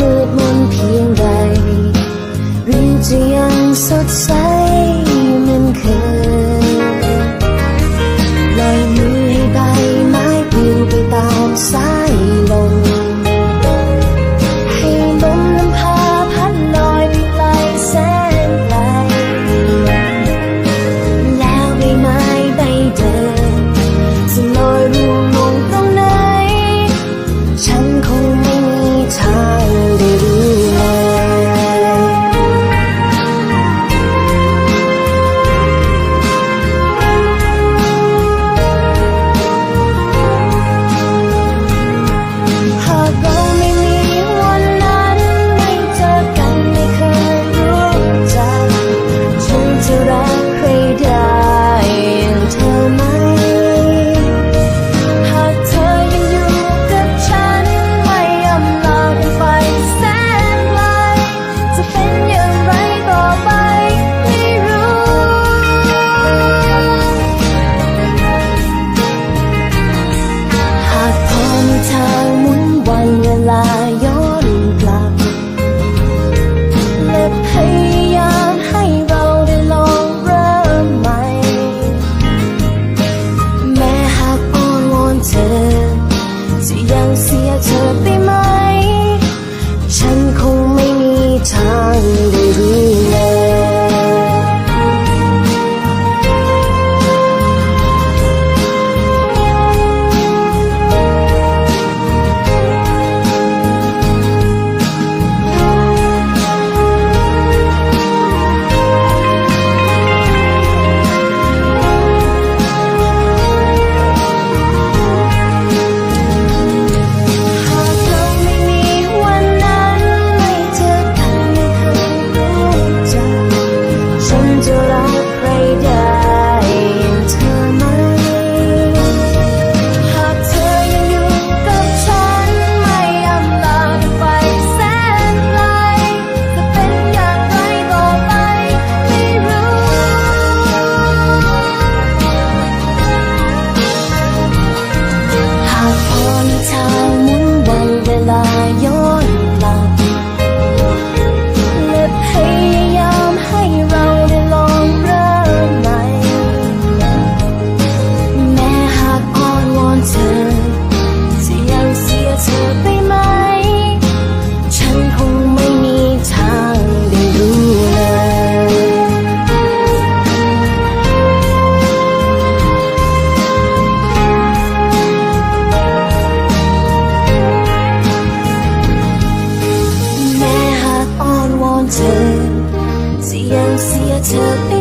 มืดมนเพียงใดหรือจะยังสดใส here to be and see a to be.